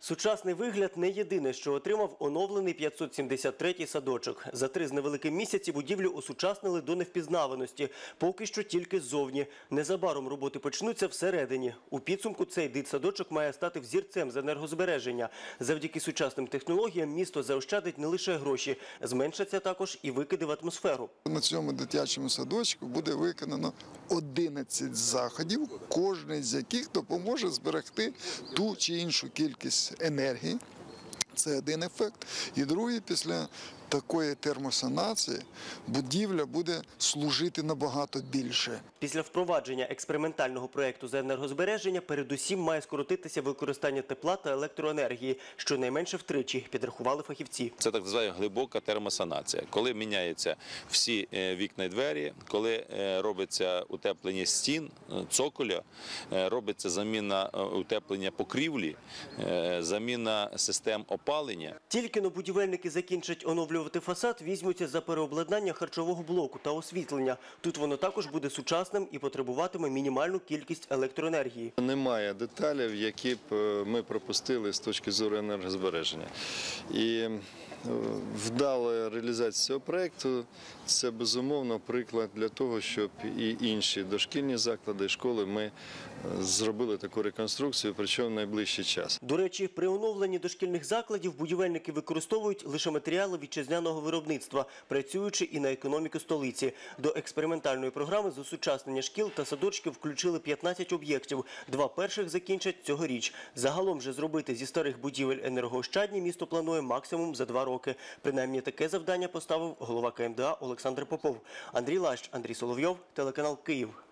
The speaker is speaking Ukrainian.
Сучасний вигляд не єдине, що отримав оновлений 573-й садочок. За три з невеликим місяці будівлю осучаснили до невпізнаваності. Поки що тільки ззовні. Незабаром роботи почнуться всередині. У підсумку цей дитсадочок має стати взірцем з енергозбереження. Завдяки сучасним технологіям місто заощадить не лише гроші, зменшаться також і викиди в атмосферу. На цьому дитячому садочку буде виконано 11 заходів, кожний з яких допоможе зберегти ту чи іншу кількість енергії. Це один ефект. І другий, після такої термосанації будівля буде служити набагато більше. Після впровадження експериментального проєкту з енергозбереження передусім має скоротитися використання тепла та електроенергії, щонайменше втричі, підрахували фахівці. Це так звана глибока термосанація, коли міняються всі е, вікна і двері, коли е, робиться утеплення стін, е, цоколя, робиться заміна утеплення покрівлі, заміна систем опалення. Тільки но будівельники закінчать оновлювати фасад, візьмуться за переобладнання харчового блоку та освітлення. Тут воно також буде сучасним і потребуватиме мінімальну кількість електроенергії. Немає деталей, які б е, ми пропустили з точки зору енергозбереження. І е, вдала реалізація цього проєкту це безумовно приклад для того, щоб і інші дошкільні заклади, і школи ми е, зробили таку реконструкцію, причому в найближчий час. До речі, при оновленні дошкільних закладів будівельники використовують лише матеріали вітчизняного виробництва, працюючи і на економіку столиці. До експериментальної програми з осучаснення шкіл та садочків включили 15 об'єктів. Два перших закінчать цьогоріч. Загалом же зробити зі старих будівель енергоощадні місто планує максимум за два роки. Принаймні таке завдання поставив голова КМДА Олександр Попов. Андрій Лащ, Андрій Соловйов, телеканал Київ.